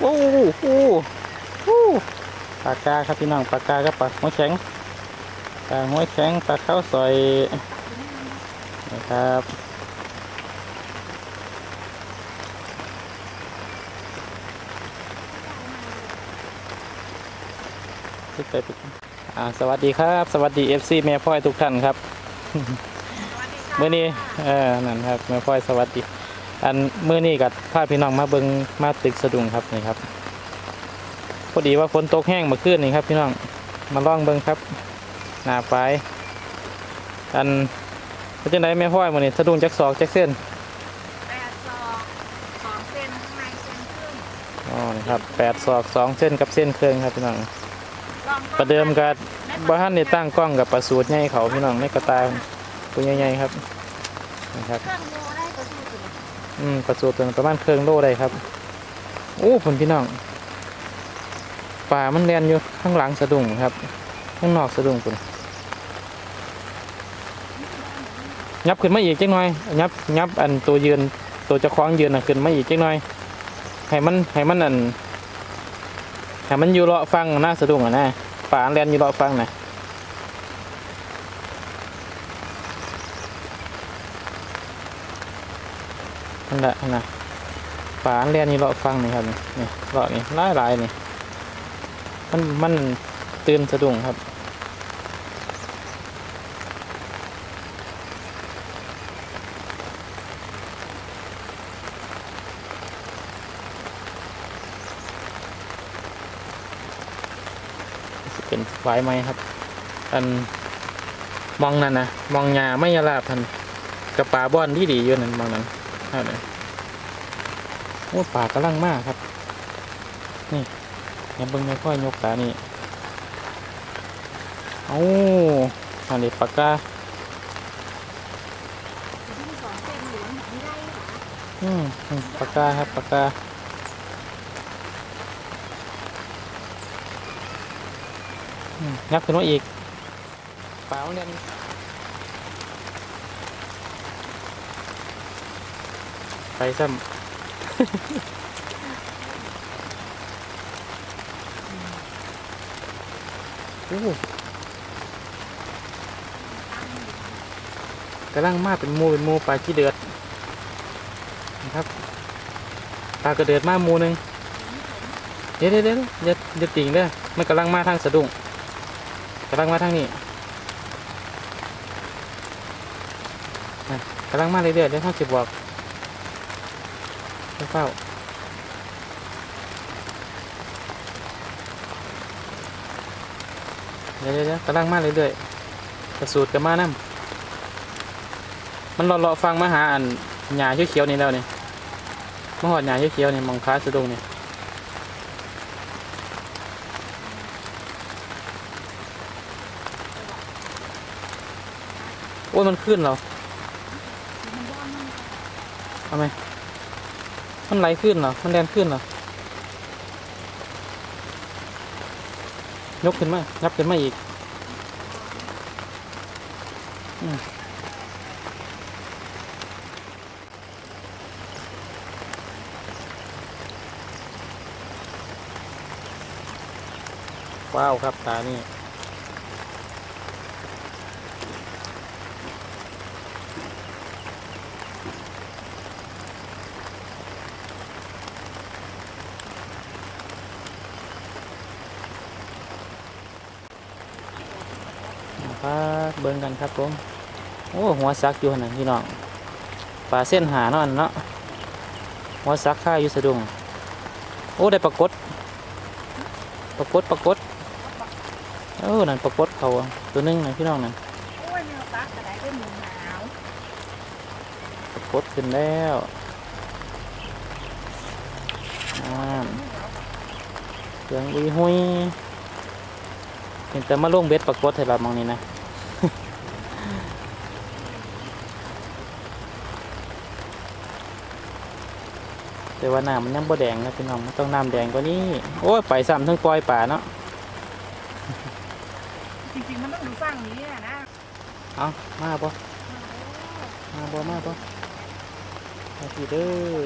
โอ้โหโอ้โหปลากาครับพี่น้องปลากากับปลาหัวแข็งปลาหัวแข็งปลาข้าวซอยนะครับขึ้นไปปุ๊บอ่าสวัสดีครับ สวัสดี FC แม่พ่อยทุกท่านครับมื่อนี้เออนั่นครับแม่พ่อยสวัสดี อันมื่อนี้กับพาพี่น้องมาเบิงมาตึกสะดุงครับนี่ครับพอดีว่าฝนตกแห้งเมาขึ้นนี่ครับ พี่น้องมาล่องเบิงครับหน้าฝายอันเป็นจังไดแม่พ่อยมื่อนี้สะดุงจักศอกจักเส้นแปดศอกสองเซนข้างในเซนครึ่งอ๋อนี่ครับแปดศอกสองเส้นกับเส้นเครื่องครับพี่น้องลองประเดิมกับบ้านนี่ตั้งกล้องกับประสูตรใหญ่เขาพี่น้องในกระตายตัวใหญ่ๆครับนะครับเครื่องโมได้ก็สู้สุด อืมประสูตัวประมาณเครื่องโลได้ครับ โอ้ผลพี่น้องป่ามันเรียนอยู่ข้างหลังสะดุ้งครับ ข้างนอกสะดุ้งคุณยับขึ้นมาอีกจังหน่อยยับยับอันตัวยืนตัวจะคล้องยืนน่ะขึ้นมาอีกจังหน่อยให้มันให้มันอันให้มันอยู่เลาะฟังหน้าสะดุ้งอะนะป่าเรียนอยู่เลาะฟังนะ นั่นแหละนั่นนะป่าเรียนอยู่เลาะฟังนี่ครับนี่เลาะนี่หลายหลายนี่ มันมันตื่นสะดุ้งครับเป็นไฟไหมครับ อันมองนั่นนะมองหญ้าไม่ยาลาบทันกระปลาบอนที่ดีอยู่นั่นมองนั้น ท่านั้นโอ้ป่ากำลังมากครับ นี่อย่าเบิ่งไม่ค่อยยกตานี่เอาอันนี้ปากกาอืมปากกาครับปากกาอืมงับขึ้นมาอีกเปล่าเนี่ย ไปซ้ำโอ้กำลังมาเป็นหมูเป็นหมูปลาขี้เดือดนะครับปลากระเดิดมาหมูหนึ่งเดี๋ยวเดี๋ยวเดี๋ยวอย่าอย่าติ่งเด้อมันกำลังมาทางสะดุ้งกำลังมาทางนี้อะกำลังมาเรื่อยๆเดี๋ยวเขาจะบอก เฝ้าเดี๋ยวเดี๋ยวกำลังมาเรื่อยๆกระสูดกันมานํมันรอๆฟังมาหาอันหญ้าเขียวๆนี่แล้วนี่มหอดหยาเขียวๆนี่มองค้าสะดุ้งเนี่ยโอ้ยมันขึ้นเหรอทำไม มันไหลขึ้นเหรอ มันแดนขึ้นเหรอ ยกขึ้นมา ยับขึ้นมาอีกอืมว้าวครับตานี่ เบิ่งกันครับผมโอ้หัวซักอยู่นนะพี่น้องปลาเส้นหาเนาะอันเนาะหัวซักข้าอยู่สะดุงโอ้ได้ปรากฏปรากฏปรากฏเออนั่นปรากฏเขาตัวหนึงนะพี่น้องนั่นโอ้ยแมวปักกระไดเป็นหมูหนาวปรากฏขึ้นแล้วอ่าเสียงอุยหุยเห็นแต่มาลงเบ็ดปรากฏให้เรามองนี่นะ แต่ว่าน้ำมันยังบ่แดงนะพี่น้องมันต้องน้ำแดงกว่านี้ โอ้ยไปซ้ำทั้งปล่อยป่าเนาะจริงๆมันต้องดูฝั่งนี้อะนะเอามาบ่มาบ่มาบ่มาพี่เด้อ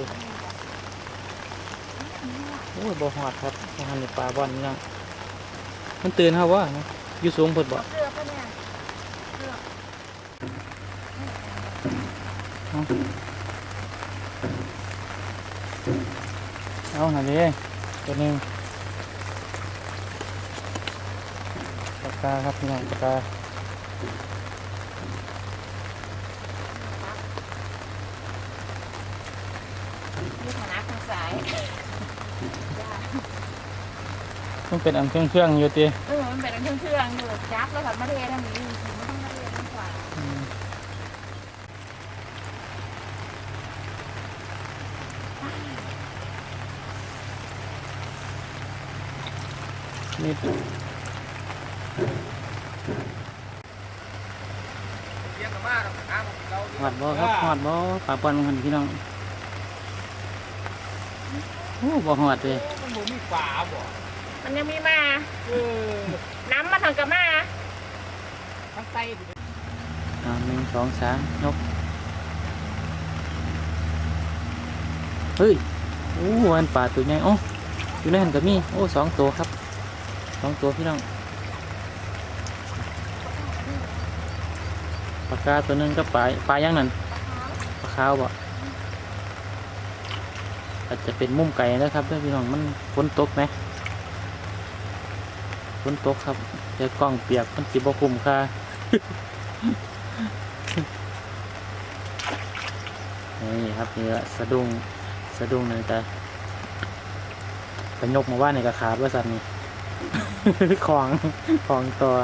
โอ้ยบ่หอดครับบ่หันในปลาบ่อนนี่นะมันตื่นครับว่าอยู่สูงเพิ่นบ่เสือปะ เนี่ยเสือเอาหน่อยดิตัวหนึงปากกาครับพี่น้องปากกามีฐานะคนสายมันเป็นอันเครื่องเครื่องๆอยู่ติเออมันเป็นเครื่องเครื่องๆอยู่จับแล้วผัดมะเททางนี้ นี่หอดบ่ครับหอดบ่ปลาปอนหันพี่น้องโอ้บ่หอดเลยมันบ่มีฝาบ่มันยังมีมาเออน้ำมาทางกับมาทั้งไตอ่าหนึ่งสองสามยกเฮ้ยโอ้อันปลาตัวใหญ่โอ้อยู่ในหันก็มีโอ้สองตัวครับ สองตัวพี่น้องปลากาตัวนึงก็ปลาปลายังนั่นปลาขาวบ่อาจจะเป็นมุมไก่นะครับเพื่อนพี่น้องมันฝนตกไหมฝนตกครับเดี๋ยวกล้องเปียกมันสิบ่คุ้มค่านี่ครับนี่ละสะดุ้งสะดุ้งเลยแต่กระยกมาว่าในกระขาดว่าสัตว์นี่ ของของตัว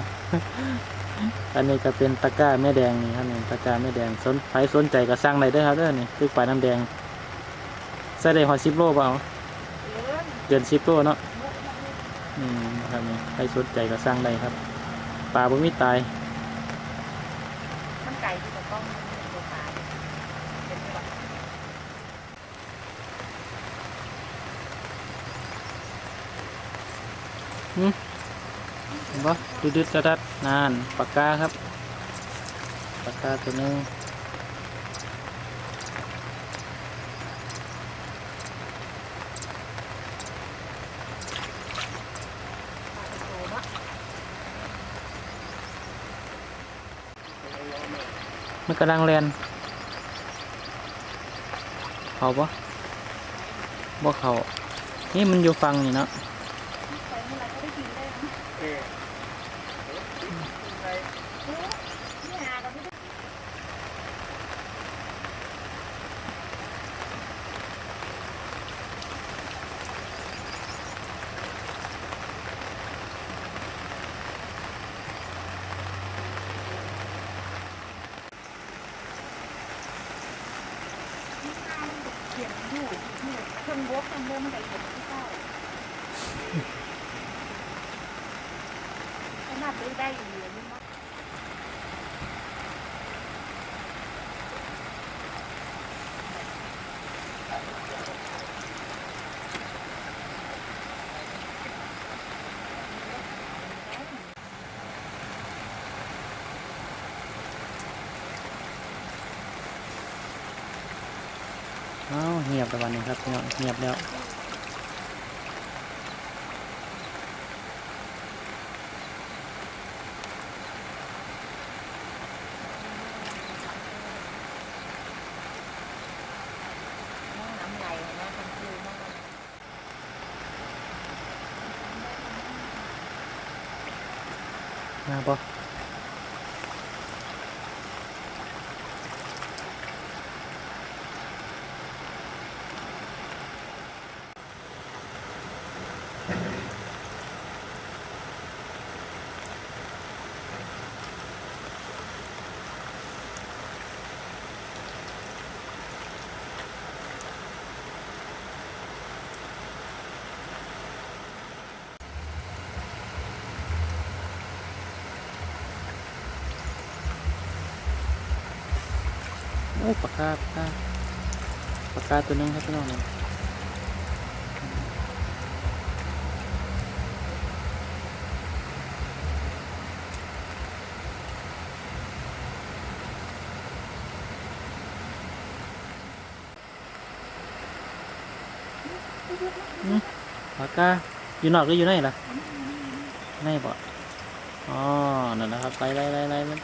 อันนี้จะเป็นตะกร้าแม่แดงนี่ครับนี่ตะกร้าแม่แดงสนใครสนใจก็สร้างได้เด้วยครับเด้อนี่คือปลาน้ำแดงใส่ได้หอสิบโลเปล่าเยอะเกินสิบโลเนาะอืมครับนี่ใครสนใจก็สร้างได้ครับปลาบ่มีตายมันไก่ที่จะต้องตัวขายเป็นแบบเห็ นปะดืดๆดัดๆนานปากกาครับปากกาตัวนึงโตเนมันกำลังเรียนเขาปะบ่เขานี่มันอยู่ฟังนี่เนาะ ไปเมื่อไหรก็ได้กินได้นะ เออ นี่หาเราไม่ได้ เขียนอยู่เนี่ยเครื่องบกเครื่องบกมันได้เห็นที่เก้าขนาดได้ได้อยู่เลยนี่มั้ง อ้าเงียบแล้ววันนี้ครับพี่น้องเงียบแล้ว น้ำไหลนะกลางคืนมาก มาปะโอ้ปากกาปากกาปากกาตัวนึงครับพี่น้องนี่อืมปากกาอยู่นอกหรืออยู่ในล่ะในบ่อ๋อนั่นนะครับไล่ไล่ไล่ไล่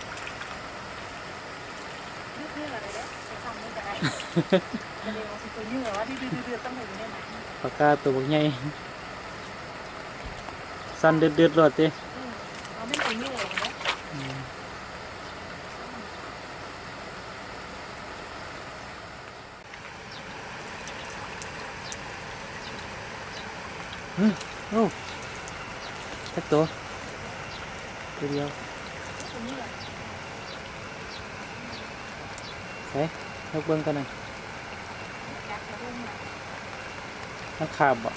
ปากกาตัวบักใหญ่สั้นเดือดเดือดรอดติเราไม่ตัวนี้เลยนะอืมเฮ้ยโอ้สักตัวตัวเดียวตัวนี้แหละเฮ้ยยกเบิ้งกันหน่อย ยักษ์มารุ่งนะ มันขาบบ่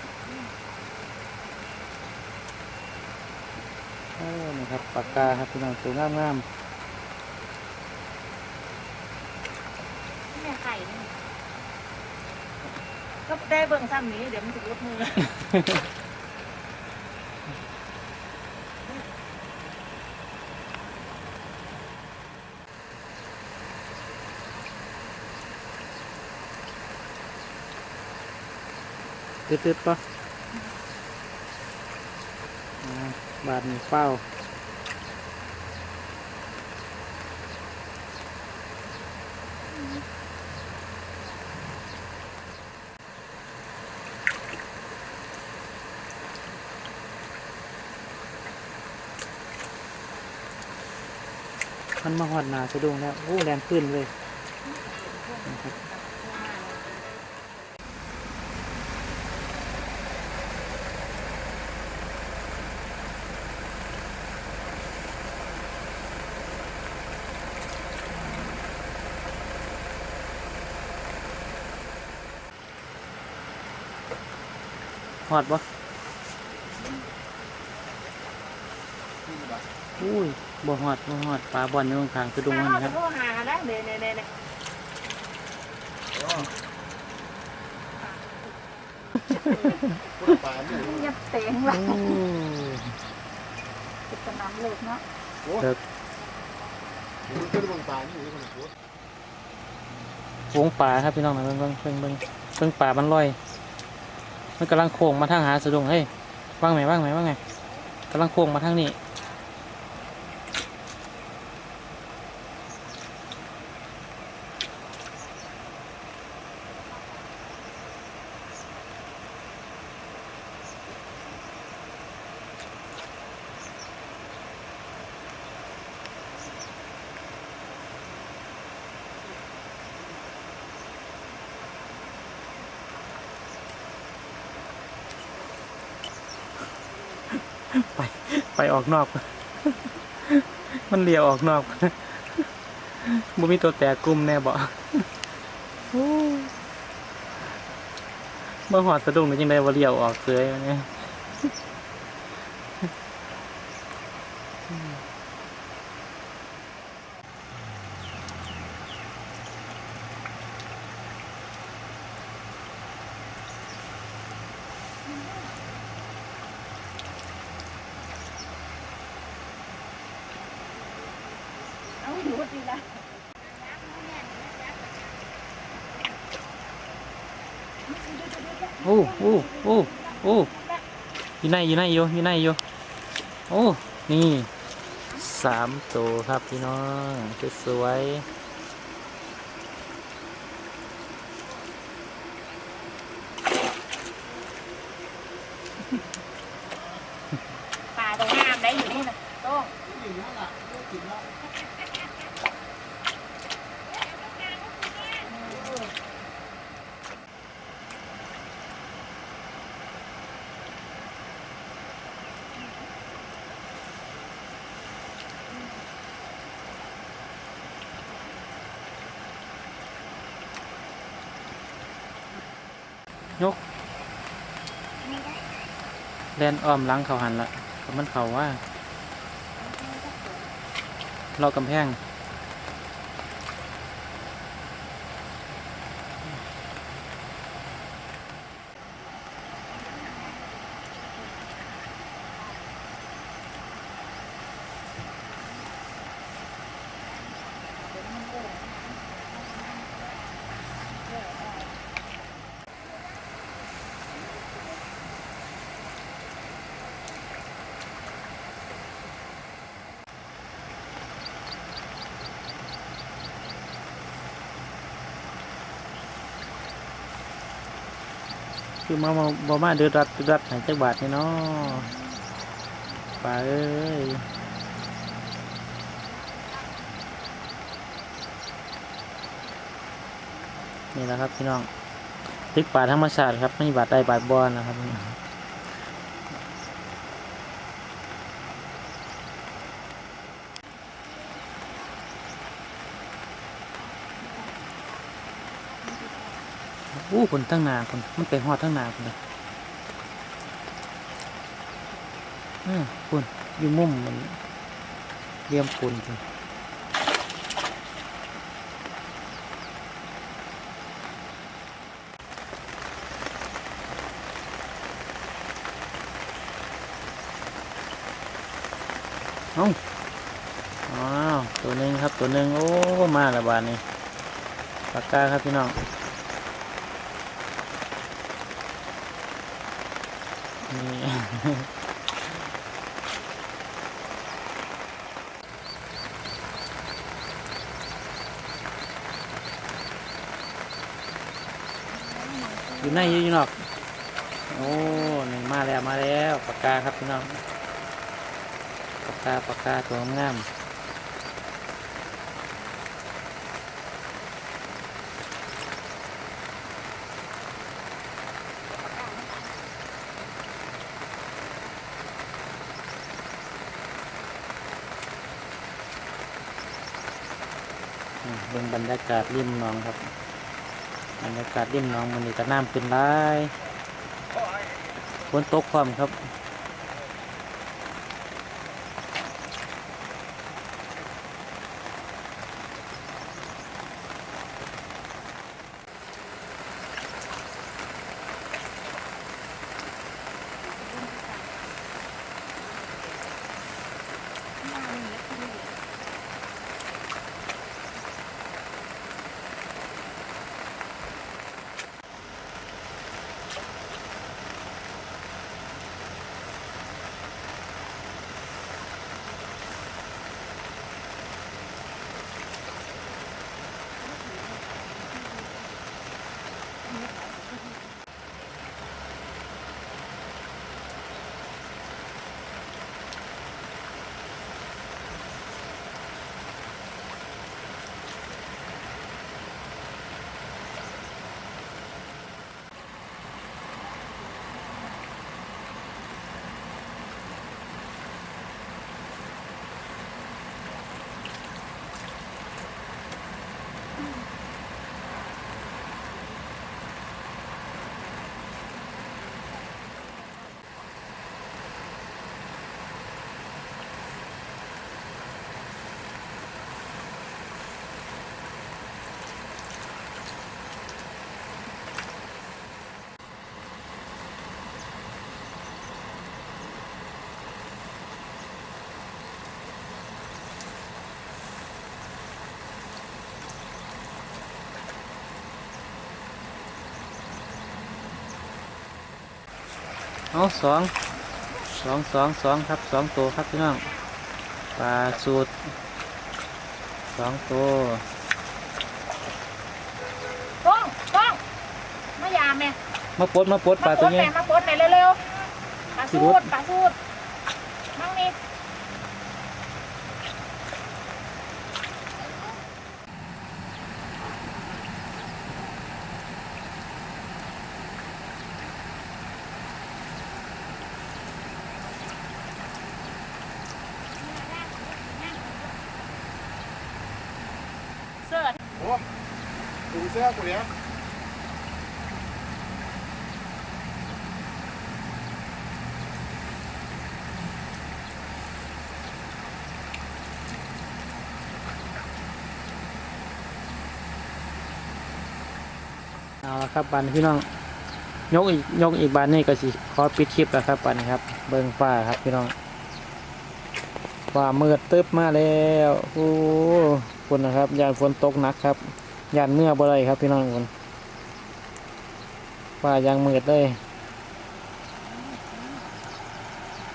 โอ้นี่ครับปากกาครับพี่น้องตัวงามงามแม่ไข่นี่ก็ได้เบิ่งซ้ำนี้เดี๋ยวมันจะลดมือ ตืดตืดๆปะอ่าบาทนี่เป้ามันมาหอดหนาสะดุ้งแล้วโอ้แรงขึ้นเลยนะครับ หอดปะอุ้ยบ่หอดบ่หอดปลาบอลอยู่ข้างๆสะดุ้งถ้ามันเราคจะรับ โทรหาได้เนี่ยเนี่ยเนี่ยปลาเนี่ยยับเต็งละโอ้ติดกระน้ำเล็กเนาะเด็กมันเป็นบางปลานี่มันโคตรวงป่าครับพี่น้องนะเบิ่งเบิ่งเบิ่งเบิ่งเบิ่งป่ามันลอย มันกำลังโค้งมาทางหาสะดุ้งเฮ้ยว่างไหมว่างไหมว่างไงกำลังโค้งมาทางนี้ ไปออกนอก มันเลียวออกนอกบ่มีตัวแตกกลุ่มแน่บ่โอ้เมื่อหอดสะดุ้งนี่ยังได้ว่าเลียวออกเสยเนี่ย โอ้โอ้โอ้โอ้อยู่ในอยู่ในอยู่อยู่ในอยู่โอ้นี่สามตัวครับพี่น้องสวยๆ ปลาตรงงามได้อยู่นี่นะต้อง ยกแลนอ้อมหล้างเขาหันละมันเขาว่าเรากำแพง คือมามาบ่มาเดือดรัดดัดหายจักบาทนี่เนาะปลาเอ้ยนี่แหละครับพี่น้องพริกป่าธรรมชาติครับไม่มีบาดไดบาดบอนะครับ อู้คนทั้งหนาคนมันไปหอดทั้งหนาคนเลยอืมคุณอยู่มุมมันเลี่ยมปูนคุณเอ้าอ้าวตัวหนึ่งครับตัวหนึ่งโอ้ มาละบาทนี่ปากกาครับพี่น้อง อยู่ในอยู่นอก โอ้หนึ่งมาแล้วมาแล้วปากกาครับพี่น้องปากกาปากกาตัวงาม บรรยากาศริมหนองครับ บรรยากาศริมหนองมันนี่ก็น้ำเป็นหลายฝนตกความครับ เอาสองสองสองสองครับสองตัวครับพี่น้องปลาสูตรสองตัวก้องก้องมายามแม่มาปลดมาปลดปลามาตัปวดนี้แม่มาปดแม่เร็วๆปลาสูดปลาสูดมั่งนี่ เสื้อ โอ้ดูเสื้อกูเนี้ยเอาละครับบันพี่น้องยกอีกยกอีกบานนี่ก็สิขอปิดคลิปแล้วครับบันครับ เบิ้งฟ้าครับพี่น้องฟ้ามืดตึ๊บมาแล้วโอ้ฝนนะครับยานฝนตกหนักครับ ยานเมื่อบ่ได้ครับพี่น้องคนฟ้ายางมืดเลย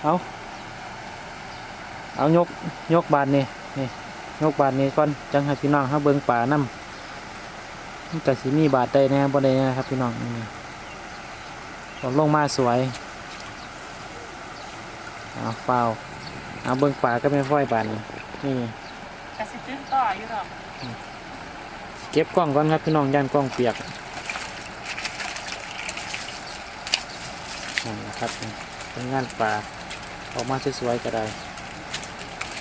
เอาเอายกยกบานนี่นี่ยกบานนี่ก่อนจังให้พี่น้องเขาเบิ้งป่าน้ำมันก็สิมีบาดได้แน่บ่ได้แน่ครับพี่น้องนี่ผมลงมาสวยเอาเฝ้าเอาเบิ่งป่าก็ไม่ค่อยบานนี่นี่กระสิตื้นต่ออยู่หรอก เก็บกล้องก่อนครับพี่น้องย่านกล้องเปียกนั่นนะครับเป็นงานป่าออกมาสวยๆก็ได้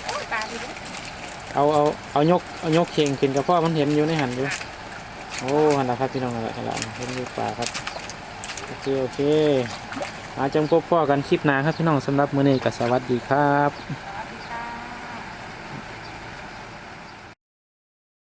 โอ้ยตาดีด้วยเอาเอาเอายกเอายกเข่งขึ้นกับพ่อมันเห็นอยู่ในหันอยู่โอ้หันละครับพี่น้องหันละหันละเห็นอยู่ป่าครับโอเคโอเคมาจังพบพ่อกันคลิปหน้าครับพี่น้องสำหรับมื้อนี้ก็สวัสดีครับส